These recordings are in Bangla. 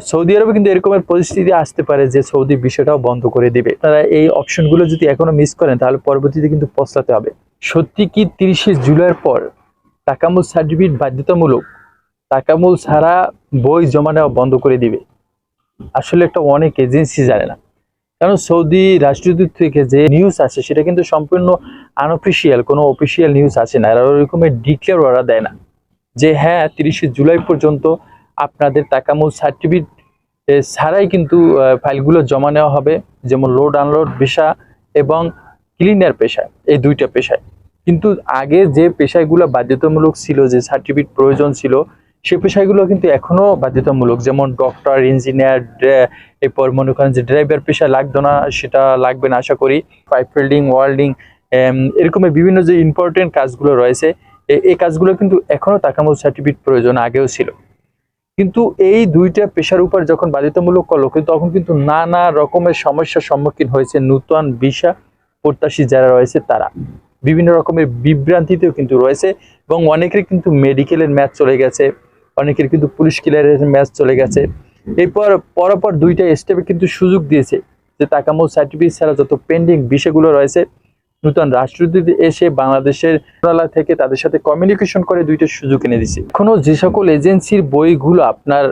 সৌদি আরবে কিন্তু এরকমের পরিস্থিতি আসতে পারে যে সৌদি বিষয়টাও বন্ধ করে দিবে। তারা এই অপশনগুলো যদি এখনও মিস করেন, তাহলে পরবর্তীতে কিন্তু পস্তাতে হবে। সত্যি কি তিরিশে জুলাইয়ের পর টাকামূল সার্টিফিকেট বাধ্যতামূলক টাকামূল ছাড়া বই জমা নেওয়া বন্ধ করে দিবে? আসলে একটা অনেক এজেন্সি জানে না। কারণ সৌদি রাষ্ট্রদূত থেকে যে নিউজ আসে, সেটা কিন্তু সম্পূর্ণ আনঅফিসিয়াল কোনো অফিসিয়াল নিউজ আসে না। এরা ওরকমের ডিক্লেয়ার ওরা দেয় না। যে হ্যাঁ তিরিশে জুলাই পর্যন্ত আপনাদের টাকামূল সার্টিফিকেট ছাড়াই কিন্তু ফাইলগুলো জমা নেওয়া হবে, যেমন লোড আনলোড পেশা এবং ক্লিনার পেশা এই দুইটা পেশায়। কিন্তু আগে যে পেশাগুলো বাধ্যতামূলক ছিল, যে সার্টিফিকেট প্রয়োজন ছিল, সে পেশাগুলো কিন্তু এখনও বাধ্যতামূলক, যেমন ডক্টর ইঞ্জিনিয়ার এরপর মনে করেন যে ড্রাইভার পেশা লাগতো না, সেটা লাগবে না, আশা করি। পাইপ ফিল্ডিং ওয়ার্ল্ডিং এরকমের বিভিন্ন যে ইম্পর্টেন্ট কাজগুলো রয়েছে এই কাজগুলো কিন্তু এখনও টাকামূল সার্টিফিকেট প্রয়োজন আগেও ছিল। কিন্তু এই দুইটা পেশার উপর যখন বাধ্যতামূলক করল কিন্তু তখন কিন্তু নানা রকমের সমস্যার সম্মুখীন হয়েছে নূতন ভিসা প্রত্যাশী যারা রয়েছে তারা। বিভিন্ন রকমের বিভ্রান্তিতেও কিন্তু রয়েছে এবং অনেকের কিন্তু মেডিকেলের ম্যাচ চলে গেছে, অনেকের কিন্তু পুলিশ ক্লিয়ারের ম্যাচ চলে গেছে। এরপর পরপর দুইটা স্টেপে কিন্তু সুযোগ দিয়েছে যে তাকামো সার্টিফিকেট ছাড়া যত পেন্ডিং বিষয়গুলো রয়েছে নূতন রাষ্ট্রদূত এসে বাংলাদেশের মন্ত্রণালয় থেকে তাদের সাথে কমিউনিকেশন করে দুইটা সুযোগ এনে দিছে এখনও যে সকল এজেন্সির বইগুলো আপনার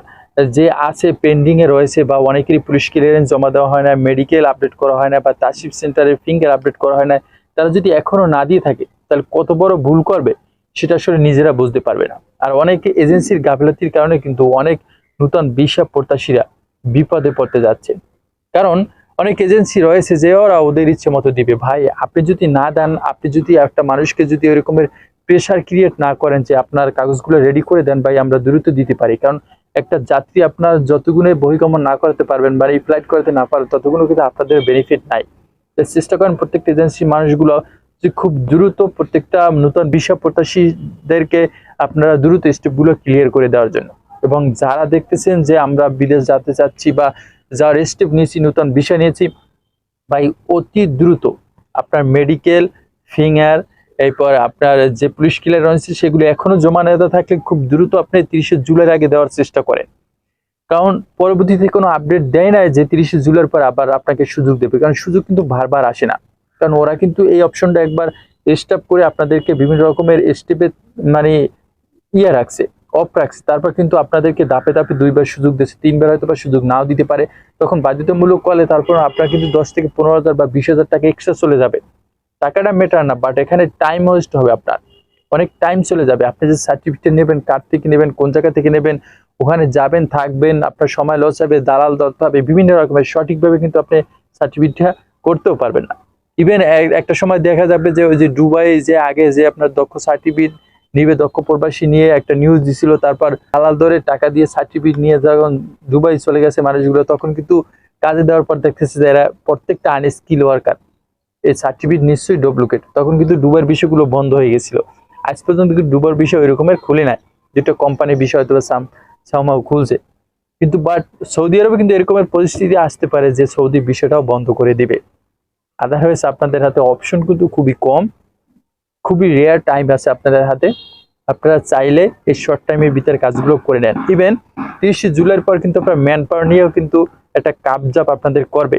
যে আছে পেন্ডিং এ রয়েছে বা অনেকেরই পুলিশ ক্লিয়ারেন্স জমা দেওয়া হয় না মেডিকেল আপডেট করা হয় না বা তাসিফ সেন্টারের ফিঙ্গার আপডেট করা হয় না, তারা যদি এখনও না দিয়ে থাকে, তাহলে কত বড় ভুল করবে সেটা আসলে নিজেরা বুঝতে পারবে না। আর অনেকে এজেন্সির গাফিলতির কারণে কিন্তু অনেক নূতন বিষা প্রত্যাশীরা বিপদে পড়তে যাচ্ছে। কারণ অনেক এজেন্সি রয়েছে যে ওরা ওদের ইচ্ছে মতো দিবে। ভাই, আপনি যদি না দেন, আপনি যদি একটা মানুষকে যদি এরকমের প্রেশার ক্রিয়েট না করেন যে আপনার কাগজগুলো রেডি করে দেন, ভাই, আমরা দ্রুত দিতে পারি। কারণ একটা যাত্রী আপনার যতগুণে বহিগমন না করতে পারবেন বা এই ফ্লাইট করতে না পারেন ততগুলো কিন্তু আপনাদের বেনিফিট নাই। চেষ্টা করেন প্রত্যেকটা এজেন্সি মানুষগুলো যে খুব দ্রুত প্রত্যেকটা নতুন বিষয় প্রত্যাশীদেরকে আপনারা দ্রুত স্টেপগুলো ক্লিয়ার করে দেওয়ার জন্য। এবং যারা দেখতেছেন যে আমরা বিদেশ যেতে চাচ্ছি বা যার স্টেপ নিয়েছি নতুন বিষয় নিয়েছি। ভাই, অতি দ্রুত আপনার মেডিকেল ফিঙ্গার এরপর আপনার যে পুলিশ কিলার রয়েছে, সেগুলো এখনও জমা নেওয়া থাকলে খুব দ্রুত আপনি তিরিশে জুলাইয়ের আগে দেওয়ার চেষ্টা করেন। কারণ পরবর্তীতে কোনো আপডেট দেয় না যে তিরিশে জুলাইয়ের পর আবার আপনাকে সুযোগ দেবে, কারণ সুযোগ কিন্তু বারবার আসে না। কারণ ওরা কিন্তু এই অপশনটা একবার স্টেপ করে আপনাদেরকে বিভিন্ন রকমের স্টেপে মানে ইয়ে রাখছে। রাখছে তারপর কিন্তু আপনাদেরকে দাপে দাপে দুইবার সুযোগ দিচ্ছে তিনবার হয়তো বা সুযোগ নাও দিতে পারে। তখন বাধ্যতামূলক কলে তারপর আপনার কিন্তু দশ থেকে পনেরো হাজার বা বিশ হাজার টাকা এক্সট্রা চলে যাবে। টাকাটা মেটার না বাট এখানে টাইম ওয়েস্ট হবে আপনার। অনেক টাইম চলে যাবে। আপনি যে সার্টিফিকেট নেবেন কার থেকে নেবেন, কোন জায়গা থেকে নেবেন, ওখানে যাবেন, থাকবেন, আপনার সময় লস হবে, দালাল ধরতে হবে, বিভিন্ন রকমের সঠিকভাবে কিন্তু আপনি সার্টিফিকেটটা করতেও পারবেন না। ইভেন একটা সময় দেখা যাবে যে ওই যে দুবাই যে আগে যে আপনার দক্ষ সার্টিফিকেট নিবে দক্ষ প্রবাসী নিয়ে একটা নিউজ দিছিল, তারপর দালাল ধরে টাকা দিয়ে সার্টিফিকেট নিয়ে যখন দুবাই চলে গেছে মানুষগুলো, তখন কিন্তু কাজে দেওয়ার পর দেখতেছে যে এরা প্রত্যেকটা আনস্কিল ওয়ার্কার এই সার্টিফিকেট নিশ্চয়ই ডুপ্লিকেট তখন কিন্তু ডুবার বিষয়গুলো বন্ধ হয়ে গেছিল। আজ পর্যন্ত কিন্তু ডুবার বিষয় ওই রকমের খুলে নাই। যেটা কোম্পানির বিষয় হয়তো সাম সামাও খুলছে। কিন্তু বাট সৌদি আরবে কিন্তু এরকমের পরিস্থিতি আসতে পারে যে সৌদি বিষয়টাও বন্ধ করে দিবে। আদারওয়াইজ আপনাদের হাতে অপশন কিন্তু খুবই কম। খুবই রেয়ার টাইম আছে আপনাদের হাতে। আপনারা চাইলে এই শর্ট টাইমের ভিতরে কাজগুলো করে নেন। ইভেন তিরিশে জুলাইয়ের পর কিন্তু আপনার ম্যান পাওয়ার নিয়েও কিন্তু একটা কাবজাপ আপনাদের করবে।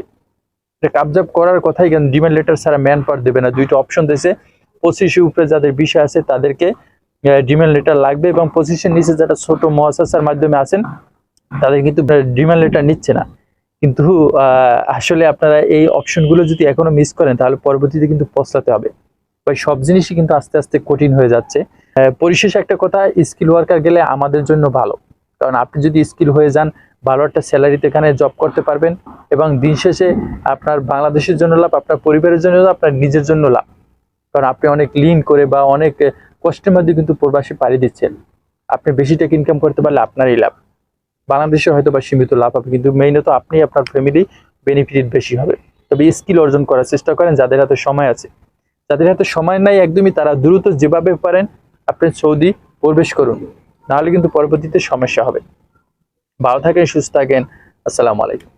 এটা কাবজাপ করার কথাই কেন ডিমান্ড লেটার ছাড়া ম্যান পাওয়ার দেবে না। দুইটা অপশন দিয়েছে পঁচিশে উপরে যাদের বিষয় আছে, তাদেরকে ডিমান্ড লেটার লাগবে এবং পঁচিশের নিচে যারা ছোট মহাশাসার মাধ্যমে আছেন, তাদের কিন্তু ডিমান্ড লেটার নিচ্ছে না। কিন্তু আসলে আপনারা এই অপশনগুলো যদি এখনও মিস করেন, তাহলে পরবর্তীতে কিন্তু পস্তাতে হবে। বা সব জিনিসই কিন্তু আস্তে আস্তে কঠিন হয়ে যাচ্ছে। পরিশেষে একটা কথা স্কিল ওয়ার্কার গেলে আমাদের জন্য ভালো। কারণ আপনি যদি স্কিল হয়ে যান, ভালো একটা স্যালারিতে এখানে জব করতে পারবেন এবং দিন শেষে আপনার বাংলাদেশের জন্য লাভ, আপনার পরিবারের জন্য লাভ, আপনার নিজের জন্য লাভ। কারণ আপনি অনেক লিন করে বা অনেক কষ্টের মধ্যে কিন্তু প্রবাসী পাড়ি দিচ্ছেন। আপনি বেশি টাকা ইনকাম করতে পারলে আপনারই লাভ। বাংলাদেশে হয়তো বা সীমিত লাভ হবে, কিন্তু মেইনত আপনি আপনার ফ্যামিলি বেনিফিট বেশি হবে। তবে স্কিল অর্জন করার চেষ্টা করেন, যাদের হাতে সময় আছে। যাদের হাতে সময় নাই, একদমই তারা দ্রুত যেভাবে পারেন আপনি সৌদি প্রবেশ করুন। নাহলে কিন্তু পরবর্তীতে সমস্যা হবে। ভালো থাকেন, সুস্থ থাকেন। আসসালামু আলাইকুম।